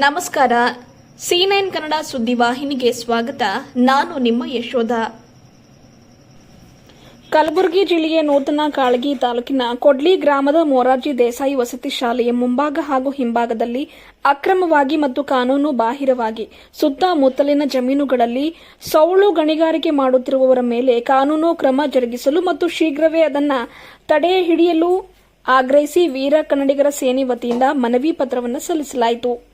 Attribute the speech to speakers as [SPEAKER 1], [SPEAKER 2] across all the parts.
[SPEAKER 1] ನಮಸ್ಕಾರ. C nine Kannada ಸುದ್ದಿವಾಹಿನಿಗೆ ಸ್ವಾಗತ. ನಾನು ನಿಮ್ಮ ಯಶೋಧ. ಕಲಬುರಗಿ ಜಿಲ್ಲೆಯ ನೂತನ ಕಾಳಗಿ ತಾಲೂಕಿನ ಕೊಡ್ಲಿ ಗ್ರಾಮದ ಮೊರಾರ್ಜಿ ದೇಸಾಯಿ ವಸತಿ ಶಾಲೆಯ ಮುಂಭಾಗ ಹಾಗೂ ಹಿಂಭಾಗದಲ್ಲಿ ಅಕ್ರಮವಾಗಿ ಮತ್ತು ಕಾನೂನು ಬಾಹಿರವಾಗಿ ಸುತ್ತಮುತ್ತಲಿನ ಜಮೀನುಗಳಲ್ಲಿ ಸೌಳು ಗಣಿಗಾರಿಕೆ ಮಾಡುತ್ತಿರುವವರ ಮೇಲೆ ಕಾನೂನು ಕ್ರಮ ಜರುಗಿಸಲು ಮತ್ತು ಶೀಘ್ರವೇ ಅದನ್ನು ತಡೆ ಹಿಡಿಯಲು ಆಗ್ರಹಿಸಿ ವೀರ ಕನ್ನಡಿಗರ ಸೇನೆ ವತಿಯಿಂದ ಮನವಿ ಪತ್ರವನ್ನು ಸಲ್ಲಿಸಲಾಯಿತು.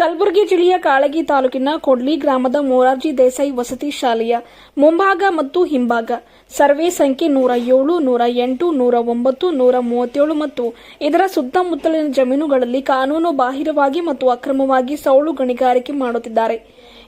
[SPEAKER 1] ಕಲಬುರಗಿ ಜಿಲ್ಲೆಯ ಕಾಳಗಿ ತಾಲೂಕಿನ ಕೊಡ್ಲಿ ಗ್ರಾಮದ ಮೊರಾರ್ಜಿ ದೇಸಾಯಿ ವಸತಿ ಶಾಲೆಯ ಮುಂಭಾಗ ಮತ್ತು ಹಿಂಭಾಗ. ಸರ್ವೆ ಸಂಖ್ಯೆ ನೂರ ಏಳು, ನೂರ ಎಂಟು, ನೂರ ಒಂಬತ್ತು, ನೂರ ಮೂವತ್ತೇಳು ಮತ್ತು ಇದರ ಸುತ್ತಮುತ್ತಲಿನ ಜಮೀನುಗಳಲ್ಲಿ ಕಾನೂನು ಬಾಹಿರವಾಗಿ ಮತ್ತು ಅಕ್ರಮವಾಗಿ ಸೌಳು ಗಣಿಗಾರಿಕೆ ಮಾಡುತ್ತಿದ್ದಾರೆ.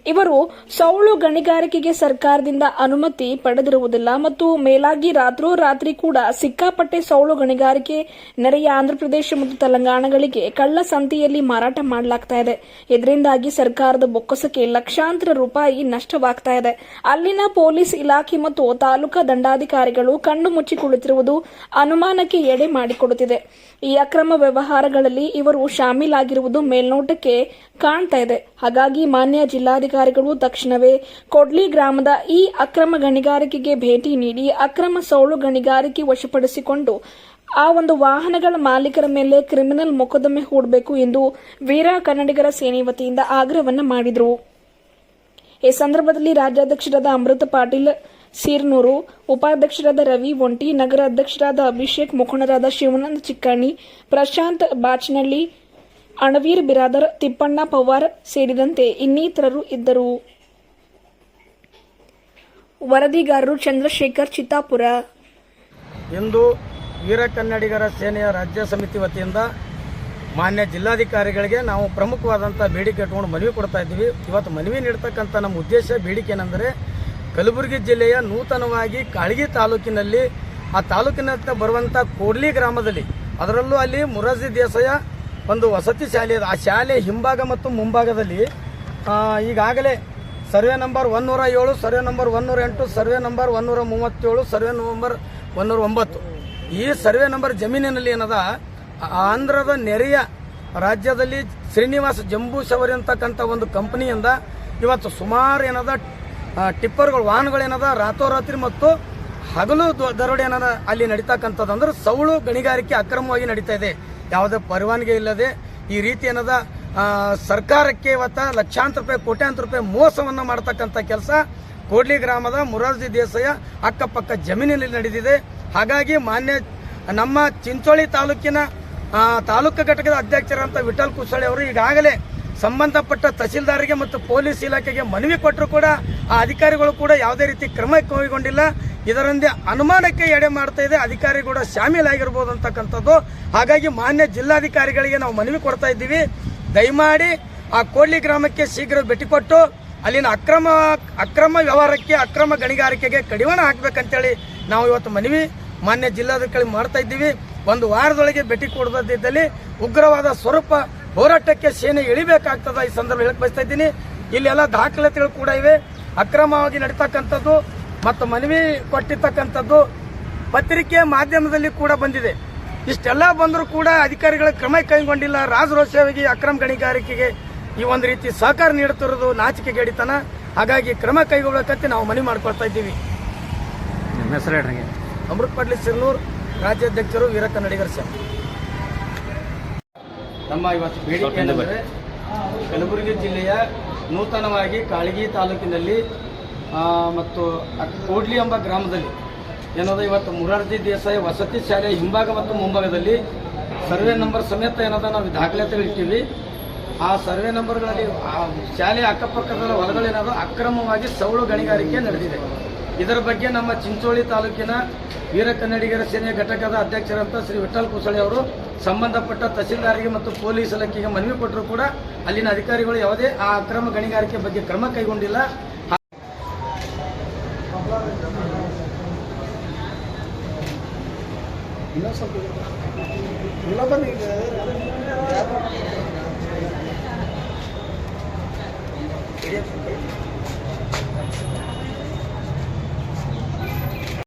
[SPEAKER 1] ಇವರು ಸೌಳು ಗಣಿಗಾರಿಕೆಗೆ ಸರ್ಕಾರದಿಂದ ಅನುಮತಿ ಪಡೆದಿರುವುದಿಲ್ಲ ಮತ್ತು ಮೇಲಾಗಿ ರಾತ್ರೋ ರಾತ್ರಿ ಕೂಡ ಸಿಕ್ಕಾಪಟ್ಟೆ ಸೌಳು ಗಣಿಗಾರಿಕೆ ನೆರೆಯ ಆಂಧ್ರಪ್ರದೇಶ ಮತ್ತು ತೆಲಂಗಾಣಗಳಿಗೆ ಕಳ್ಳ ಸಂತೆಯಲ್ಲಿ ಮಾರಾಟ ಮಾಡಲಾಗ್ತಾ ಇದೆ. ಇದರಿಂದಾಗಿ ಸರ್ಕಾರದ ಬೊಕ್ಕಸಕ್ಕೆ ಲಕ್ಷಾಂತರ ರೂಪಾಯಿ ನಷ್ಟವಾಗ್ತಾ ಇದೆ. ಅಲ್ಲಿನ ಪೊಲೀಸ್ ಇಲಾಖೆ ಮತ್ತು ತಾಲೂಕಾ ದಂಡಾಧಿಕಾರಿಗಳು ಕಣ್ಣು ಮುಚ್ಚಿ ಕುಳಿತಿರುವುದು ಅನುಮಾನಕ್ಕೆ ಎಡೆ ಮಾಡಿಕೊಡುತ್ತಿದೆ. ಈ ಅಕ್ರಮ ವ್ಯವಹಾರಗಳಲ್ಲಿ ಇವರು ಶಾಮೀಲಾಗಿರುವುದು ಮೇಲ್ನೋಟಕ್ಕೆ ಕಾಣ್ತಾ ಇದೆ. ಹಾಗಾಗಿ ಮಾನ್ಯ ಜಿಲ್ಲಾಧಿಕಾರಿಗಳು ತಕ್ಷಣವೇ ಕೊಡ್ಲಿ ಗ್ರಾಮದ ಈ ಅಕ್ರಮ ಗಣಿಗಾರಿಕೆಗೆ ಭೇಟಿ ನೀಡಿ ಅಕ್ರಮ ಸೌಳು ಗಣಿಗಾರಿಕೆ ವಶಪಡಿಸಿಕೊಂಡು ಆ ಒಂದು ವಾಹನಗಳ ಮಾಲೀಕರ ಮೇಲೆ ಕ್ರಿಮಿನಲ್ ಮೊಕದ್ದಮೆ ಹೂಡಬೇಕು ಎಂದು ವೀರ ಕನ್ನಡಿಗರ ಸೇನೆ ವತಿಯಿಂದ ಆಗ್ರಹವನ್ನು ಮಾಡಿದರು. ಈ ಸಂದರ್ಭದಲ್ಲಿ ರಾಜ್ಯಾಧ್ಯಕ್ಷರಾದ ಅಮೃತ ಪಾಟೀಲ್ ಸೀರ್ನೂರು, ಉಪಾಧ್ಯಕ್ಷರಾದ ರವಿ ಒಂಟಿ ನಗರ ಅಧ್ಯಕ್ಷರಾದ ಅಭಿಷೇಕ್, ಮುಖಂಡರಾದ ಶಿವನಂದ ಚಿಕ್ಕಾಣಿ ಪ್ರಶಾಂತ್ ಬಾಚನಹಳ್ಳಿ ಅಣವೀರ್, ಬಿರಾದರ್, ತಿಪ್ಪಣ್ಣ, ಪವಾರ್ ಸೇರಿದಂತೆ ಇನ್ನಿತರರು ಇದ್ದರು. ವರದಿಗಾರರು ಚಂದ್ರಶೇಖರ್, ಚಿತ್ತಾಪುರ.
[SPEAKER 2] ಇಂದು ವೀರ ಕನ್ನಡಿಗರ ಸೇನೆಯ ರಾಜ್ಯ ಸಮಿತಿ ವತಿಯಿಂದ ಮಾನ್ಯ ಜಿಲ್ಲಾಧಿಕಾರಿಗಳಿಗೆ ನಾವು ಪ್ರಮುಖವಾದಂಥ ಬೇಡಿಕೆ ಇಟ್ಕೊಂಡು ಮನವಿ ಕೊಡ್ತಾ ಇದ್ದೀವಿ. ಇವತ್ತು ಮನವಿ ನೀಡ್ತಕ್ಕಂಥ ನಮ್ಮ ಉದ್ದೇಶ ಬೇಡಿಕೆ ಏನೆಂದರೆ ಕಲಬುರಗಿ ಜಿಲ್ಲೆಯ ನೂತನವಾಗಿ ಕಾಳಗಿ ತಾಲೂಕಿನಲ್ಲಿ, ಆ ತಾಲೂಕಿನ ಬರುವಂಥ ಕೋಡ್ಲಿ ಗ್ರಾಮದಲ್ಲಿ, ಅದರಲ್ಲೂ ಅಲ್ಲಿ ಮುರಾರ್ಜಿ ದೇಸಾಯ ಒಂದು ವಸತಿ ಶಾಲೆ ಇದೆ. ಆ ಶಾಲೆ ಹಿಂಭಾಗ ಮತ್ತು ಮುಂಭಾಗದಲ್ಲಿ ಈಗಾಗಲೇ ಸರ್ವೆ ನಂಬರ್ ಒನ್ನೂರ ಏಳು ಸರ್ವೆ ನಂಬರ್ ಒನ್ನೂರ ಎಂಟು ಸರ್ವೆ ನಂಬರ್ ಒನ್ನೂರ ಮೂವತ್ತೇಳು ಸರ್ವೆ ನಂಬರ್ ಒನ್ನೂರ ಒಂಬತ್ತು ಈ ಸರ್ವೆ ನಂಬರ್ ಜಮೀನಿನಲ್ಲಿ ಏನದ? ಆಂಧ್ರದ ನೆರೆಯ ರಾಜ್ಯದಲ್ಲಿ ಶ್ರೀನಿವಾಸ ಜಂಬೂಸವರಿ ಅಂತಕ್ಕಂಥ ಒಂದು ಕಂಪನಿಯಿಂದ ಇವತ್ತು ಸುಮಾರು ಏನದ ಟಿಪ್ಪರ್ಗಳು, ವಾಹನಗಳು ಏನದ ರಾತ್ರೋರಾತ್ರಿ ಮತ್ತು ಹಗಲು ದರೋಡೆ ಏನದ, ಅಲ್ಲಿ ನಡೀತಕ್ಕಂಥದ್ದು ಅಂದ್ರೆ ಸೌಳು ಗಣಿಗಾರಿಕೆ ಅಕ್ರಮವಾಗಿ ನಡೀತಾ ಇದೆ. ಯಾವುದೇ ಪರವಾನಗಿ ಇಲ್ಲದೆ ಈ ರೀತಿ ಏನದ ಸರ್ಕಾರಕ್ಕೆ ಇವತ್ತ ಲಕ್ಷಾಂತರ ರೂಪಾಯಿ, ಕೋಟ್ಯಾಂತರ ರೂಪಾಯಿ ಮೋಸವನ್ನು ಮಾಡತಕ್ಕಂಥ ಕೆಲಸ ಕೋಡ್ಲಿ ಗ್ರಾಮದ ಮುರಾರ್ಜಿ ದೇಸಾಯ ಅಕ್ಕಪಕ್ಕ ಜಮೀನಿನಲ್ಲಿ ನಡೆದಿದೆ. ಹಾಗಾಗಿ ಮಾನ್ಯ ನಮ್ಮ ಚಿಂಚೋಳಿ ತಾಲೂಕಿನ ತಾಲೂಕು ಘಟಕದ ಅಧ್ಯಕ್ಷರಂತ ವಿಠಲ್ ಕುಸಳಿ ಅವರು ಈಗಾಗಲೇ ಸಂಬಂಧಪಟ್ಟ ತಹಸೀಲ್ದಾರಿಗೆ ಮತ್ತು ಪೊಲೀಸ್ ಇಲಾಖೆಗೆ ಮನವಿ ಕೊಟ್ಟರು ಕೂಡ, ಆ ಅಧಿಕಾರಿಗಳು ಕೂಡ ಯಾವುದೇ ರೀತಿ ಕ್ರಮ ಕೈಗೊಂಡಿಲ್ಲ. ಇದರಿಂದ ಅನುಮಾನಕ್ಕೆ ಎಡೆ ಮಾಡ್ತಾ ಇದೆ. ಅಧಿಕಾರಿ ಕೂಡ ಶಾಮೀಲಾಗಿರ್ಬೋದು ಅಂತಕ್ಕಂಥದ್ದು. ಹಾಗಾಗಿ ಮಾನ್ಯ ಜಿಲ್ಲಾಧಿಕಾರಿಗಳಿಗೆ ನಾವು ಮನವಿ ಕೊಡ್ತಾ ಇದ್ದೀವಿ. ದಯಮಾಡಿ ಆ ಕೋಡ್ಲಿ ಗ್ರಾಮಕ್ಕೆ ಶೀಘ್ರ ಭೇಟಿ ಕೊಟ್ಟು ಅಲ್ಲಿನ ಅಕ್ರಮ ಅಕ್ರಮ ವ್ಯವಹಾರಕ್ಕೆ, ಅಕ್ರಮ ಗಣಿಗಾರಿಕೆಗೆ ಕಡಿವಾಣ ಹಾಕ್ಬೇಕಂತೇಳಿ ನಾವು ಇವತ್ತು ಮನವಿ ಮಾನ್ಯ ಜಿಲ್ಲಾಧಿಕಾರಿ ಮಾಡ್ತಾ ಇದ್ದೀವಿ. ಒಂದು ವಾರದೊಳಗೆ ಭೇಟಿ ಕೊಡದಿದ್ದಲ್ಲಿ ಉಗ್ರವಾದ ಸ್ವರೂಪ ಹೋರಾಟಕ್ಕೆ ಸೇನೆ ಇಳಿಬೇಕಾಗ್ತದ ಈ ಸಂದರ್ಭ ಹೇಳಕ್ ಬಯಸ್ತಾ ಇದ್ದೀನಿ. ಇಲ್ಲೆಲ್ಲ ದಾಖಲಾತಿಗಳು ಕೂಡ ಇವೆ. ಅಕ್ರಮವಾಗಿ ನಡೀತಕ್ಕಂಥದ್ದು ಮತ್ತು ಮನವಿ ಕೊಟ್ಟಿರ್ತಕ್ಕಂಥದ್ದು ಪತ್ರಿಕೆ ಮಾಧ್ಯಮದಲ್ಲಿ ಕೂಡ ಬಂದಿದೆ. ಇಷ್ಟೆಲ್ಲ ಬಂದರೂ ಕೂಡ ಅಧಿಕಾರಿಗಳ ಕ್ರಮ ಕೈಗೊಂಡಿಲ್ಲ. ರಾಜರೋಷವಾಗಿ ಅಕ್ರಮ ಗಣಿಗಾರಿಕೆಗೆ ಈ ಒಂದು ರೀತಿ ಸಹಕಾರ ನೀಡುತ್ತಿರುವುದು ನಾಚಿಕೆ ಗಡಿತನ ಹಾಗಾಗಿ ಕ್ರಮ ಕೈಗೊಳ್ಳಕಂತೆ ನಾವು ಮನವಿ ಮಾಡ್ಕೊಳ್ತಾ ಇದ್ದೀವಿ.
[SPEAKER 3] ನಿಮ್ಮ ಹೆಸರು ಹೇಳ್ರಿ
[SPEAKER 2] ಅಮೃತ್ ಪಾಟ್ಲಿ ಸಿರ್ನೂರ್ ರಾಜ್ಯಾಧ್ಯಕ್ಷರು ವೀರ ಕನ್ನಡಿಗರ ಸರ್. ನಮ್ಮ ಇವತ್ತು ಬೇಡಿಕೆ ಏನಂದರೆ ಕಲಬುರಗಿ ಜಿಲ್ಲೆಯ ನೂತನವಾಗಿ ಕಾಳಗಿ ತಾಲೂಕಿನಲ್ಲಿ ಮತ್ತು ಕೋಡ್ಲಿ ಎಂಬ ಗ್ರಾಮದಲ್ಲಿ ಏನದ ಇವತ್ತು ಮುರಾರ್ಜಿ ದೇಸಾಯಿ ವಸತಿ ಶಾಲೆಯ ಹಿಂಭಾಗ ಮತ್ತು ಮುಂಭಾಗದಲ್ಲಿ ಸರ್ವೆ ನಂಬರ್ ಸಮೇತ ಏನದ ನಾವು ದಾಖಲಾತಿಗಳು ಇಟ್ಟಿವಿ ಆ ಸರ್ವೆ ನಂಬರ್ಗಳಲ್ಲಿ ಆ ಶಾಲೆಯ ಅಕ್ಕಪಕ್ಕದ ಹೊಲಗಳೇನಾದರೂ ಅಕ್ರಮವಾಗಿ ಸೌಳು ಗಣಿಗಾರಿಕೆ ನಡೆದಿದೆ. ಇದರ ಬಗ್ಗೆ ನಮ್ಮ ಚಿಂಚೋಳಿ ತಾಲೂಕಿನ ವೀರ ಕನ್ನಡಿಗರ ಸೇನೆ ಘಟಕದ ಅಧ್ಯಕ್ಷರಂತ ಶ್ರೀ ವಿಠಲ್ ಕುಸಳಿ ಅವರು ಸಂಬಂಧಪಟ್ಟ ತಹಸೀಲ್ದಾರಿಗೆ ಮತ್ತು ಪೊಲೀಸ್ ಇಲಾಖೆಗೆ ಮನವಿ ಕೊಟ್ಟರು ಕೂಡ ಅಲ್ಲಿನ ಅಧಿಕಾರಿಗಳು ಯಾವುದೇ ಆ ಅಕ್ರಮ ಗಣಿಗಾರಿಕೆ ಬಗ್ಗೆ ಕ್ರಮ ಕೈಗೊಂಡಿಲ್ಲ. Bila sampai? Bila apa nih?